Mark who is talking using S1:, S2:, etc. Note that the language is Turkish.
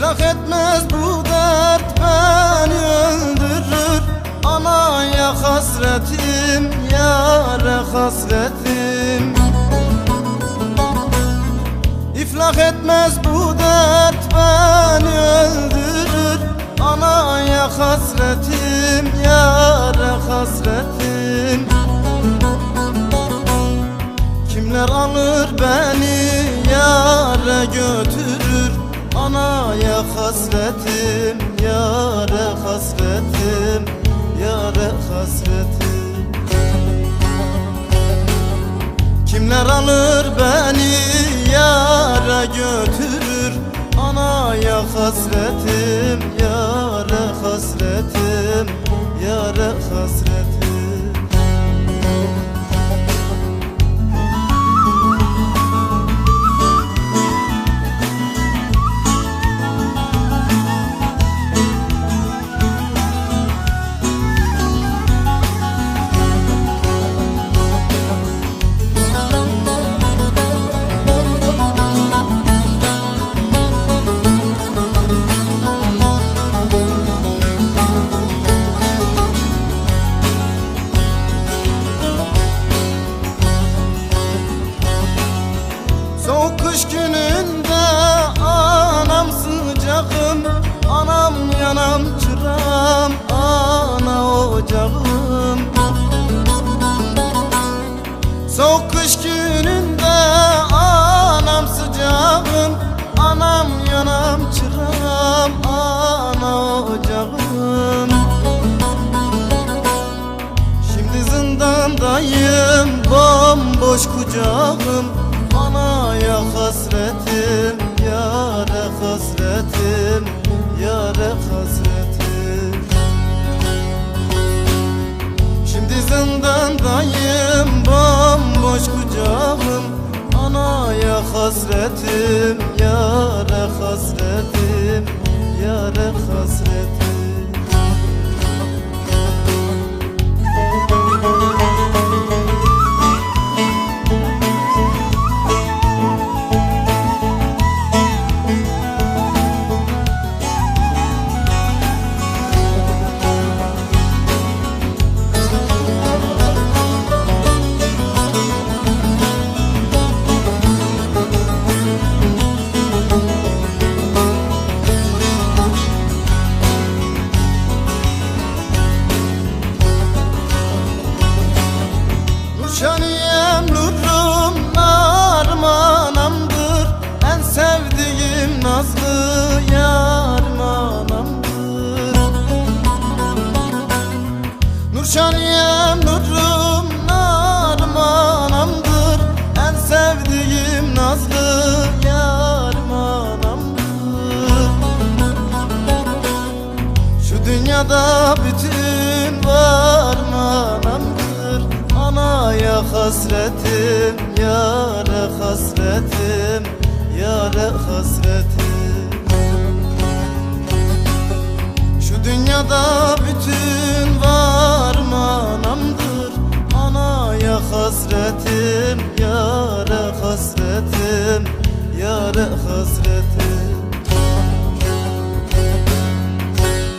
S1: İflah etmez bu dert beni öldürür. Anaya hasretim, yare hasretim. İflah etmez bu dert beni öldürür. Anaya hasretim, yare hasretim. Kimler alır beni yare götürür Anaya hasretim, yare hasretim, yare hasretim. Kimler alır beni yara götürür. Anaya hasretim, yara hasretim, yara hasretim Soğuk kış gününde anam sıcağım Anam yanam çıram ana ocağım. Şimdi zindandayım bomboş kucağım Anaya hasretim, yare hasretim, yare hasretim hasretim, yare hasretim, yare hasretim dünyada bütün var manamdır Anaya hasretim, yare hasretim, yare hasretim. Şu dünyada bütün var manamdır Anaya hasretim